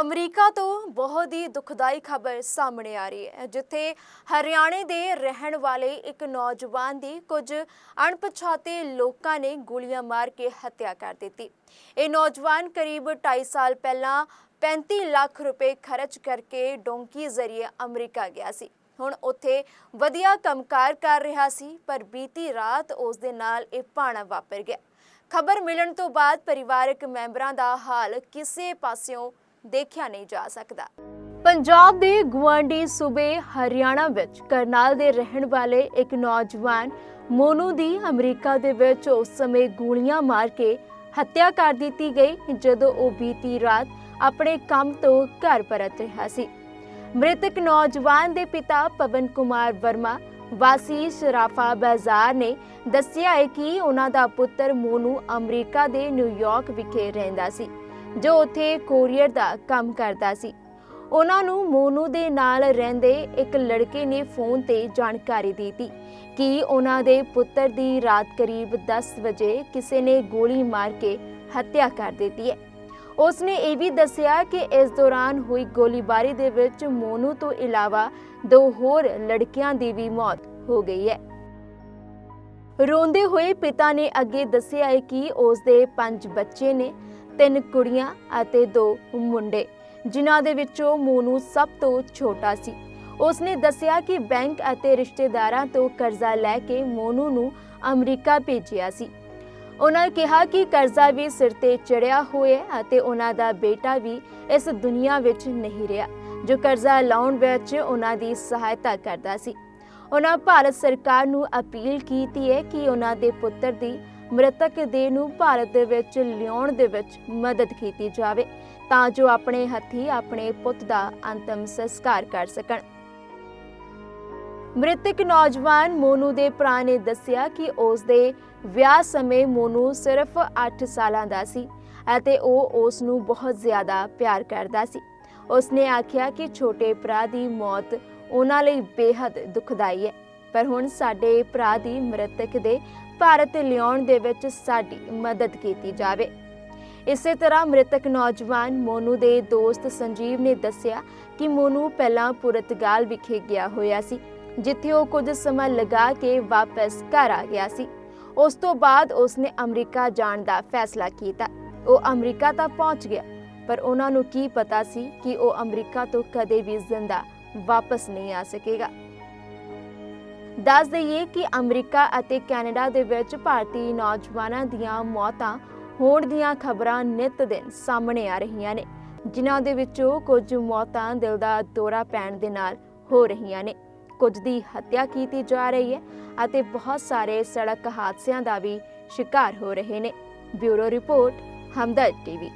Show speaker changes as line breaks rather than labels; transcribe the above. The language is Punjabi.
ਅਮਰੀਕਾ ਤੋਂ ਬਹੁਤ ਹੀ ਦੁਖਦਾਈ ਖਬਰ ਸਾਹਮਣੇ ਆ ਰਹੀ ਹੈ, ਜਿੱਥੇ ਹਰਿਆਣੇ ਦੇ ਰਹਿਣ ਵਾਲੇ ਇੱਕ ਨੌਜਵਾਨ ਦੀ ਕੁਝ ਅਣਪਛਾਤੇ ਲੋਕਾਂ ਨੇ ਗੋਲੀਆਂ ਮਾਰ ਕੇ ਹੱਤਿਆ ਕਰ ਦਿੱਤੀ। ਇਹ ਨੌਜਵਾਨ ਕਰੀਬ 2.5 ਸਾਲ ਪਹਿਲਾਂ 35 ਲੱਖ ਰੁਪਏ ਖਰਚ ਕਰਕੇ ਡੋਂਕੀ ਜ਼ਰੀਏ ਅਮਰੀਕਾ ਗਿਆ ਸੀ। ਹੁਣ ਉੱਥੇ ਵਧੀਆ ਕੰਮਕਾਰ ਕਰ ਰਿਹਾ ਸੀ, ਪਰ ਬੀਤੀ ਰਾਤ ਉਸ ਦੇ ਨਾਲ ਇਹ ਭਾਣਾ ਵਾਪਰ ਗਿਆ। ਖਬਰ ਮਿਲਣ ਤੋਂ ਬਾਅਦ ਪਰਿਵਾਰਕ ਮੈਂਬਰਾਂ ਦਾ ਹਾਲ ਕਿਸੇ ਪਾਸਿਓਂ ਦੇਖਿਆ ਨਹੀਂ ਜਾ ਸਕਦਾ। ਪੰਜਾਬ ਦੇ ਗੁਆਂਢੀ ਸੂਬੇ ਹਰਿਆਣਾ ਵਿੱਚ ਕਰਨਾਲ ਦੇ ਰਹਿਣ ਵਾਲੇ ਇੱਕ ਨੌਜਵਾਨ ਮੋਨੂ ਦੀ ਅਮਰੀਕਾ ਦੇ ਵਿੱਚ ਉਸ ਸਮੇਂ ਗੋਲੀਆਂ ਮਾਰ ਕੇ ਹੱਤਿਆ ਕਰ ਦਿੱਤੀ ਗਈ ਜਦੋਂ ਉਹ ਬੀਤੀ ਰਾਤ ਆਪਣੇ ਕੰਮ ਤੋਂ ਘਰ ਪਰਤ ਰਿਹਾ ਸੀ। ਮ੍ਰਿਤਕ ਨੌਜਵਾਨ ਦੇ ਪਿਤਾ ਪਵਨ ਕੁਮਾਰ ਵਰਮਾ ਵਾਸੀ ਸ਼ਰਾਫਾ ਬਾਜ਼ਾਰ ਨੇ ਦੱਸਿਆ ਹੈ ਕਿ ਉਹਨਾਂ ਦਾ ਪੁੱਤਰ ਮੋਨੂ ਅਮਰੀਕਾ ਦੇ ਨਿਊਯਾਰਕ ਵਿਖੇ ਰਹਿੰਦਾ ਸੀ। ਜੋ ਉੱਥੇ ਕੋਰੀਅਰ ਦਾ ਕੰਮ ਕਰਦਾ ਸੀ। ਉਹਨਾਂ ਨੂੰ ਮੋਨੂ ਦੇ ਨਾਲ ਰਹਿੰਦੇ ਇੱਕ ਲੜਕੇ ਨੇ ਫੋਨ ਤੇ ਜਾਣਕਾਰੀ ਦਿੱਤੀ ਕਿ ਉਹਨਾਂ ਦੇ ਪੁੱਤਰ ਦੀ ਰਾਤ ਕਰੀਬ 10 ਵਜੇ ਕਿਸੇ ਨੇ ਗੋਲੀ ਮਾਰ ਕੇ ਹੱਤਿਆ ਕਰ ਦਿੱਤੀ ਹੈ। ਉਸਨੇ ਇਹ ਵੀ ਦੱਸਿਆ ਕਿ ਇਸ ਦੌਰਾਨ ਹੋਈ ਗੋਲੀਬਾਰੀ ਦੇ ਵਿੱਚ ਮੋਨੂ ਤੋਂ ਇਲਾਵਾ ਦੋ ਹੋਰ ਲੜਕੀਆਂ ਦੀ ਵੀ ਮੌਤ ਹੋ ਗਈ ਹੈ। ਰੋਂਦੇ ਹੋਏ ਪਿਤਾ ਨੇ ਅੱਗੇ ਦੱਸਿਆ ਹੈ ਕਿ ਉਸ ਦੇ ਪੰਜ ਬੱਚੇ ਨੇ ਤਿੰਨ ਕੁੜੀਆਂ ਅਤੇ ਦੋ ਮੁੰਡੇ, ਜਿਨ੍ਹਾਂ ਦੇ ਵਿੱਚੋਂ ਮੋਨੂ ਸਭ ਤੋਂ ਛੋਟਾ ਸੀ। ਉਸਨੇ ਦੱਸਿਆ ਕਿ ਬੈਂਕ ਅਤੇ ਰਿਸ਼ਤੇਦਾਰਾਂ ਤੋਂ ਕਰਜ਼ਾ ਲੈ ਕੇ ਮੋਨੂ ਨੂੰ ਅਮਰੀਕਾ ਭੇਜਿਆ ਸੀ। ਉਹਨਾਂ ਕਿਹਾ ਕਿ ਕਰਜ਼ਾ ਵੀ ਸਿਰ ਤੇ ਚੜਿਆ ਹੋਇਆ ਅਤੇ ਉਹਨਾਂ ਦਾ ਬੇਟਾ ਵੀ ਇਸ ਦੁਨੀਆ ਵਿੱਚ ਨਹੀਂ ਰਿਹਾ, ਜੋ ਕਰਜ਼ਾ ਲਾਉਣ ਵਿੱਚ ਉਹਨਾਂ ਦੀ ਸਹਾਇਤਾ ਕਰਦਾ ਸੀ। ਉਹਨਾਂ ਭਾਰਤ ਸਰਕਾਰ ਨੂੰ ਅਪੀਲ ਕੀਤੀ ਹੈ ਕਿ ਉਹਨਾਂ ਦੇ ਪੁੱਤਰ ਦੀ ਮ੍ਰਿਤਕ ਦੇਹ ਨੂੰ ਭਾਰਤ ਦੇ ਵਿੱਚ ਲਿਆਉਣ ਦੇ ਵਿੱਚ ਮਦਦ ਕੀਤੀ ਜਾਵੇ ਤਾਂ ਜੋ ਆਪਣੇ ਹੱਥੀ ਆਪਣੇ ਪੁੱਤ ਦਾ ਅੰਤਮ ਸੰਸਕਾਰ ਕਰ ਸਕਣ। ਮ੍ਰਿਤਕ ਨੌਜਵਾਨ ਮੋਨੂ ਦੇ ਭਰਾ ਨੇ ਦੱਸਿਆ ਕਿ ਉਸ ਦੇ ਵਿਆਹ ਸਮੇਂ ਮੋਨੂ ਸਿਰਫ 8 ਸਾਲਾਂ ਦਾ ਸੀ ਅਤੇ ਉਹ ਉਸ ਨੂੰ ਬਹੁਤ ਜ਼ਿਆਦਾ ਪਿਆਰ ਕਰਦਾ ਸੀ। ਉਸਨੇ ਆਖਿਆ ਕਿ ਛੋਟੇ ਭਰਾ ਦੀ ਮੌਤ ਉਹਨਾਂ ਲਈ ਬੇहद ਦੁਖਦਾਈ ਹੈ। ਪਰ ਹੁਣ ਸਾਡੇ ਭਰਾ ਦੀ ਮ੍ਰਿਤਕ ਦੇ ਭਾਰਤ ਲਿਆਉਣ ਦੇ ਵਿੱਚ ਸਾਡੀ ਮਦਦ ਕੀਤੀ ਜਾਵੇ। ਇਸੇ ਤਰ੍ਹਾਂ ਮ੍ਰਿਤਕ ਨੌਜਵਾਨ ਮੋਨੂ ਦੇ ਦੋਸਤ ਸੰਜੀਵ ਨੇ ਦੱਸਿਆ ਕਿ ਮੋਨੂ ਪਹਿਲਾਂ ਪੁਰਤਗਾਲ ਵਿਖੇ ਗਿਆ ਹੋਇਆ ਸੀ, ਜਿੱਥੇ ਉਹ ਕੁਝ ਸਮਾਂ ਲਗਾ ਕੇ ਵਾਪਸ ਘਰ ਆ ਗਿਆ ਸੀ। ਉਸ ਤੋਂ ਬਾਅਦ ਉਸਨੇ ਅਮਰੀਕਾ ਜਾਣ ਦਾ ਫੈਸਲਾ ਕੀਤਾ। ਉਹ ਅਮਰੀਕਾ ਤਾਂ ਪਹੁੰਚ ਗਿਆ, ਪਰ ਉਹਨਾਂ ਨੂੰ ਕੀ ਪਤਾ ਸੀ ਕਿ ਉਹ ਅਮਰੀਕਾ ਤੋਂ ਕਦੇ ਵੀ ਜ਼ਿੰਦਾ ਵਾਪਸ ਨਹੀਂ ਆ ਸਕੇਗਾ। ਦੱਸ ਦਈਏ ਕਿ ਅਮਰੀਕਾ ਅਤੇ ਕੈਨੇਡਾ ਦੇ ਵਿੱਚ ਭਾਰਤੀ ਨੌਜਵਾਨਾਂ ਦੀਆਂ ਮੌਤਾਂ ਹੋਣ ਦੀਆਂ ਖਬਰਾਂ ਨਿਤ ਦਿਨ ਸਾਹਮਣੇ ਆ ਰਹੀਆਂ ਨੇ, ਜਿਨ੍ਹਾਂ ਦੇ ਵਿੱਚੋਂ ਕੁਝ ਮੌਤਾਂ ਦਿਲ ਦਾ ਦੌਰਾ ਪੈਣ ਦੇ ਨਾਲ ਹੋ ਰਹੀਆਂ ਨੇ। ਕੁਝ ਦੀ ਹੱਤਿਆ ਕੀਤੀ ਜਾ ਰਹੀ ਹੈ ਅਤੇ ਬਹੁਤ ਸਾਰੇ ਸੜਕ ਹਾਦਸਿਆਂ ਦਾ ਵੀ ਸ਼ਿਕਾਰ ਹੋ ਰਹੇ ਨੇ। Bureau report, Hamdard TV.